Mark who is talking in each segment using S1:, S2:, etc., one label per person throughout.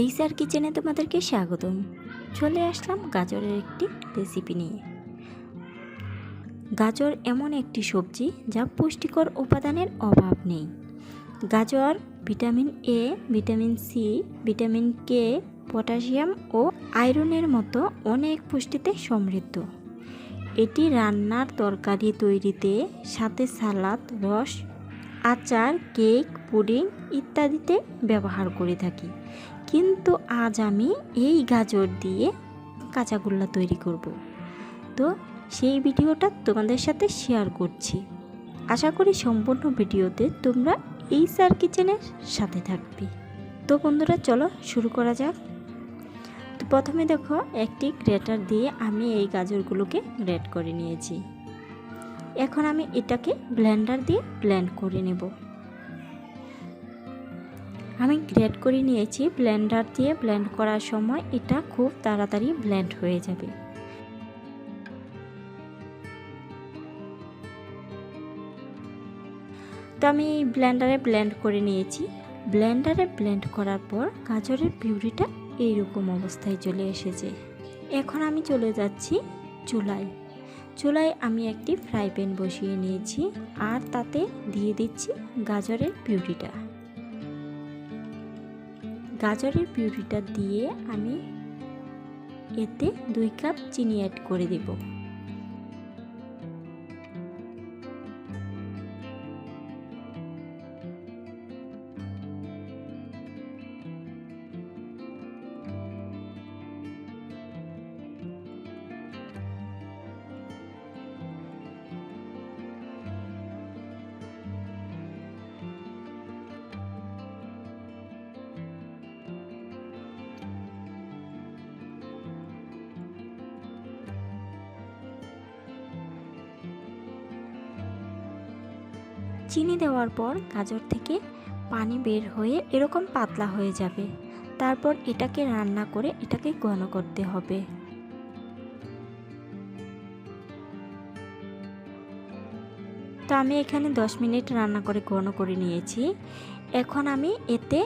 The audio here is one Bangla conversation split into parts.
S1: এই স্যার কিচেনে তোমাদেরকে স্বাগতম। চলে আসলাম গাজরের একটি রেসিপি নিয়ে। গাজর এমন একটি সবজি যা পুষ্টিকর উপাদানের অভাব নেই। গাজর, vitamin A vitamin C vitamin K potassium ও আয়রনের মতো অনেক পুষ্টিতে সমৃদ্ধ। এটি রান্নার তরকারি তৈরিতে সাথে সালাদ, রস, আচার, কেক, পুডিং ইত্যাদিতে ব্যবহার করে থাকি। কিন্তু আজ আমি এই গাজর দিয়ে কাঁচাগোল্লা তৈরি করব। তো সেই ভিডিওটা তোমাদের সাথে শেয়ার করছি। আশা করি সম্পূর্ণ ভিডিওতে তোমরা এই স্যার কিচেনের সাথে থাকবে। তো বন্ধুরা, চলো শুরু করা যাক। তো প্রথমে দেখো, একটি গ্রেটার দিয়ে আমি এই গাজরগুলোকে গ্রেট করে নিয়েছি। এখন আমি এটাকে ব্লেন্ডার দিয়ে ব্লেন্ড করে নেব। আমি গ্রেড করে নিয়েছি ব্লেন্ডার দিয়ে ব্লেন্ড করার সময় এটা খুব তাড়াতাড়ি ব্লেন্ড হয়ে যাবে। তো আমি ব্লেন্ডারে ব্লেন্ড করে নিয়েছি। ব্লেন্ডারে ব্লেন্ড করার পর গাজরের পিউরিটা এইরকম অবস্থায় চলে এসেছে। এখন আমি চলে যাচ্ছি চুলায়। চুলায় আমি একটি ফ্রাই প্যান বসিয়ে নিয়েছি আর তাতে দিয়ে দিচ্ছি গাজরের পিউরিটা। গাজরের পিউরিটা দিয়ে আমি এতে দুই কাপ চিনি অ্যাড করে দেব। চিনি দেওয়ার পর গাজর থেকে পানি বের হয়ে এরকম পাতলা হয়ে যাবে। তারপর এটাকে রান্না করে এটাকে ঘন করতে হবে। তো আমি এখানে 10 মিনিট রান্না করে ঘন করে নিয়েছি। এখন আমি এতে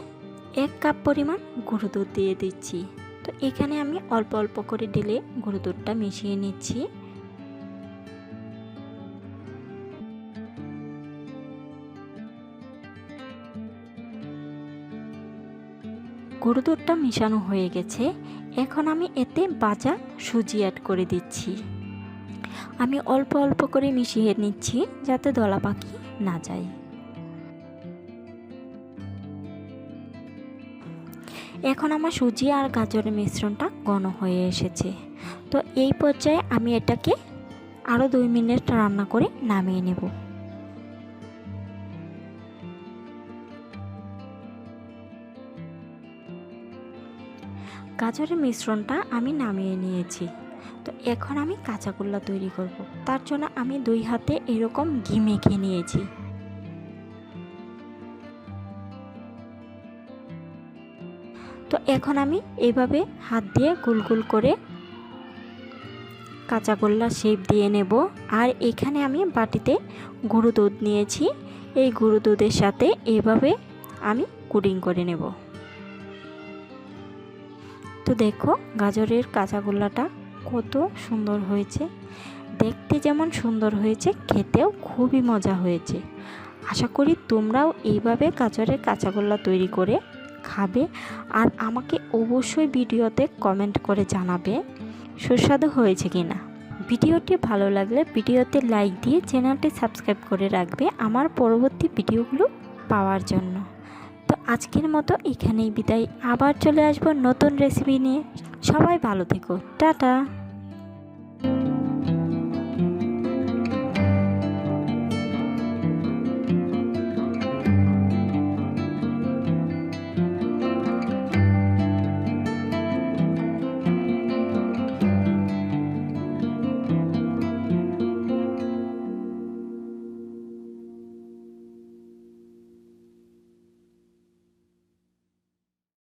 S1: এক কাপ পরিমাণ গুঁড়ো দুধ দিয়ে দিচ্ছি। তো এখানে আমি অল্প অল্প করে ঢেলে গুঁড়ো দুধটা মিশিয়ে নিচ্ছি। গরু দুধটা মেশানো হয়ে গেছে। এখন আমি এতে বাজা সুজি অ্যাড করে দিচ্ছি। আমি অল্প অল্প করে মিশিয়ে নিচ্ছি যাতে দলা পাখি না যায়। এখন আমার সুজি আর গাজরের মিশ্রণটা ঘন হয়ে এসেছে। তো এই পর্যায়ে আমি এটাকে আরও দুই মিনিট রান্না করে নামিয়ে নেব। গাজরের মিশ্রণটা আমি নামিয়ে নিয়েছি। তো এখন আমি কাঁচাগোল্লা তৈরি করব। তার জন্য আমি দুই হাতে এরকম ঘি মেখে নিয়েছি। তো এখন আমি এইভাবে হাত দিয়ে গোল গোল করে কাঁচাগোল্লা শেপ দিয়ে নেব। আর এখানে আমি বাটিতে গুঁড়ো দুধ নিয়েছি। এই গুঁড়ো দুধের সাথে এভাবে আমি কুডিং করে নেব। তো দেখো গাজরের কাঁচাগোল্লাটা কত সুন্দর হয়েছে। দেখতে যেমন সুন্দর হয়েছে, খেতেও খুবই মজা হয়েছে। আশা করি তোমরাও এইভাবে গাজরের কাঁচাগোল্লা তৈরি করে খাবে আর আমাকে অবশ্যই ভিডিওতে কমেন্ট করে জানাবে সুস্বাদু হয়েছে কি না ভিডিওটি ভালো লাগলে ভিডিওতে লাইক দিয়ে চ্যানেলটি সাবস্ক্রাইব করে রাখবে আমার পরবর্তী ভিডিওগুলো পাওয়ার জন্য। আজকের মতো এখানেই বিদায়। আবার চলে আসব নতুন রেসিপি নিয়ে। সবাই ভালো থেকো। টাটা।